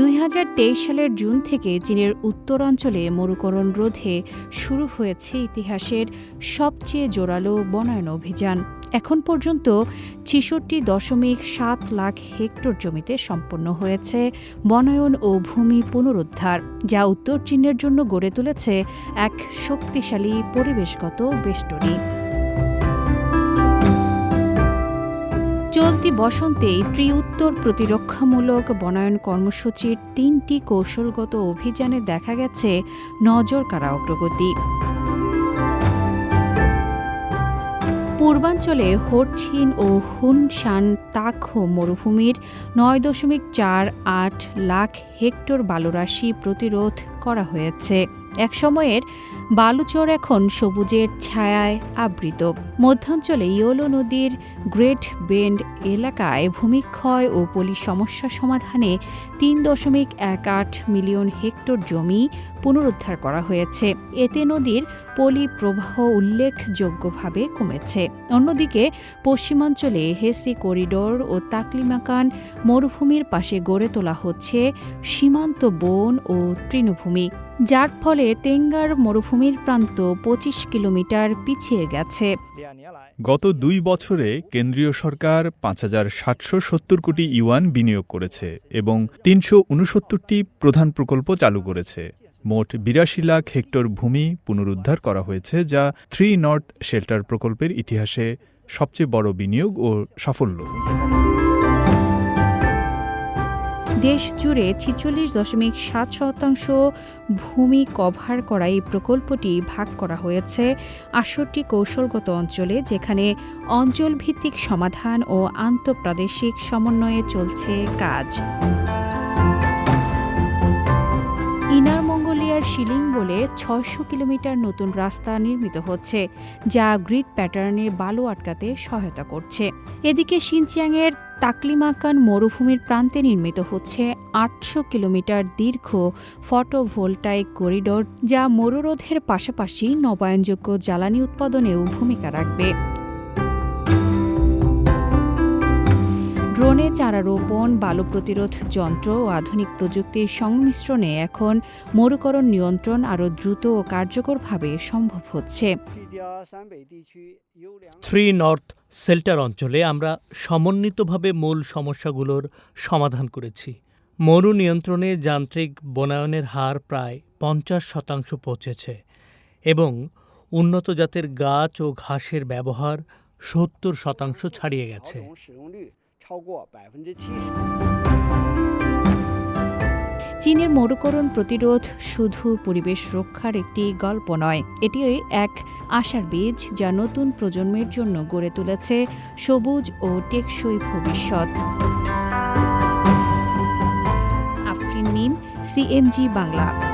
দুই হাজার তেইশ সালের জুন থেকে চীনের উত্তরাঞ্চলে মরুকরণ রোধে শুরু হয়েছে ইতিহাসের সবচেয়ে জোরালো বনায়ন অভিযান। এখন পর্যন্ত ছিষট্টি দশমিক সাত লাখ হেক্টর জমিতে সম্পন্ন হয়েছে বনায়ন ও ভূমি পুনরুদ্ধার, যা উত্তর চীনের জন্য গড়ে তুলেছে এক শক্তিশালী পরিবেশগত বেষ্টনী। চলতি বসন্তে ত্রিউত্তর প্রতিরক্ষামূলক বনায়ন কর্মসূচির তিনটি কৌশলগত অভিযানে দেখা গেছে নজর কাড়া অগ্রগতি। পূর্বাঞ্চলে হোরছিন ও হুনশান তাকহো মরুভূমির নয় দশমিক চার আট লাখ হেক্টর বালুরাশি প্রতিরোধ করা হয়েছে। একসময়ের বালুচর এখন সবুজের ছায়ায় আবৃত। মধ্যাঞ্চলে ইয়োলো নদীর গ্রেট বেন্ড এলাকায় ভূমিক্ষয় ও পলি সমস্যা সমাধানে তিন দশমিক এক আট মিলিয়ন হেক্টর জমি পুনরুদ্ধার করা হয়েছে। এতে নদীর পলি প্রবাহ উল্লেখযোগ্যভাবে কমেছে। অন্যদিকে পশ্চিমাঞ্চলে হেসি করিডোর ও তাকলিমাকান মরুভূমির পাশে গড়ে তোলা হচ্ছে সীমান্ত বন ও তৃণভূমি। যার ফলে তেঙ্গার মরুভূমির প্রান্ত পঁচিশ কিলোমিটার পিছিয়ে গেছে। গত দুই বছরে কেন্দ্রীয় সরকার পাঁচ হাজার সাতশো সত্তর কোটি ইউয়ান বিনিয়োগ করেছে এবং তিনশো উনসত্তরটি প্রধান প্রকল্প চালু করেছে। মোট বিরাশি লাখ হেক্টর ভূমি পুনরুদ্ধার করা হয়েছে, যা থ্রি নর্থ শেল্টার প্রকল্পের ইতিহাসে সবচেয়ে বড় বিনিয়োগ ও সাফল্য। দেশ জুড়ে ছিচল্লিশ দশমিক সাত শতাংশ ভূমি কভার করা এই প্রকল্পটি ভাগ করা হয়েছে আটষট্টি কৌশলগত অঞ্চলে, যেখানে অঞ্চলভিত্তিক সমাধান ও আন্তঃপ্রাদেশিক সমন্বয়ে চলছে কাজ। ইনার মঙ্গোলিয়ার শিলিং বলে ছয়শো কিলোমিটার নতুন রাস্তা নির্মিত হচ্ছে, যা গ্রিড প্যাটার্নে বালু আটকাতে সহায়তা করছে। এদিকে সিনচিয়াংয়ের তাকলিমাকান মরুভূমির প্রান্তে নির্মিত হচ্ছে আটশো কিলোমিটার দীর্ঘ ফটোভোল্টাইক করিডোর, যা মরুরোধের পাশাপাশি নবায়নযোগ্য জ্বালানি উৎপাদনেও ভূমিকা রাখবে। ড্রোনে চারা রোপণ বালু প্রতিরোধ যন্ত্র ও আধুনিক প্রযুক্তির সংমিশ্রণে এখন মরুকরণ নিয়ন্ত্রণ আরও দ্রুত ও কার্যকরভাবে সম্ভব হচ্ছে। থ্রি নর্থ সেল্টার অঞ্চলে আমরা সমন্বিতভাবে মূল সমস্যাগুলোর সমাধান করেছি। মরু নিয়ন্ত্রণে যান্ত্রিক বনায়নের হার প্রায় পঞ্চাশ শতাংশ পৌঁছেছে এবং উন্নত জাতের গাছ ও ঘাসের ব্যবহার সত্তর শতাংশ ছাড়িয়ে গেছে। চীনের মরুকরণ প্রতিরোধ শুধু পরিবেশ রক্ষার একটি গল্প নয়, এটি এক আশার বীজ যা নতুন প্রজন্মের জন্য গড়ে তুলেছে সবুজ ও টেকসই ভবিষ্যৎ। আফরিন মিম, সিএমজি বাংলা।